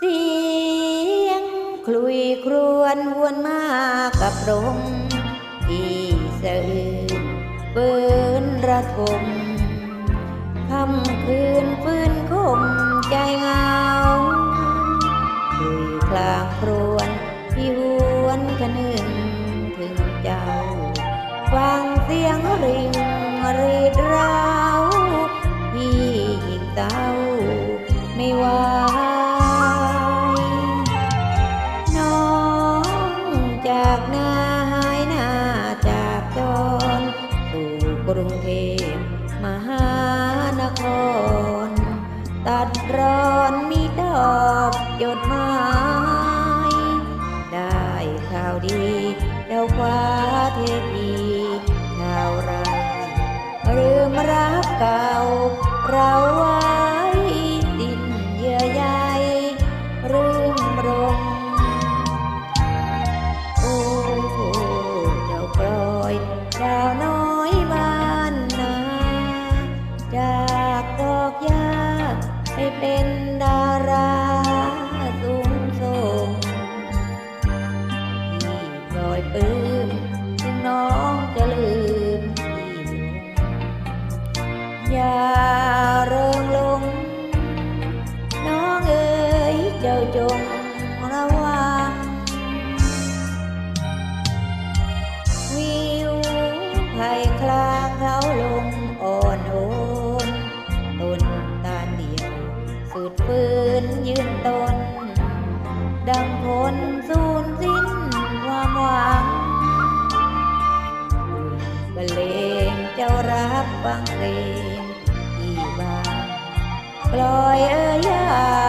เสียงคลุยครวนวนมากับลมอีสะอื้นเบินระทมคำคืนฟื้นคมใจเงาคลุยคลางครวนที่หวนกันนึงถึงเจ้า ฟังเสียงริงรีด รุงเทพมหานคร ตัดร้อนมีดอกจดหมายได้ข่าวดีเจ้าฟ้าเทพีชาวไรลืมรักเก่าเรา เป็นดา ดังคนสูญสิ้นความหวังบรรเลงเจ้ารับฟังเพลงที่บ้างปล่อยเอ่ยยา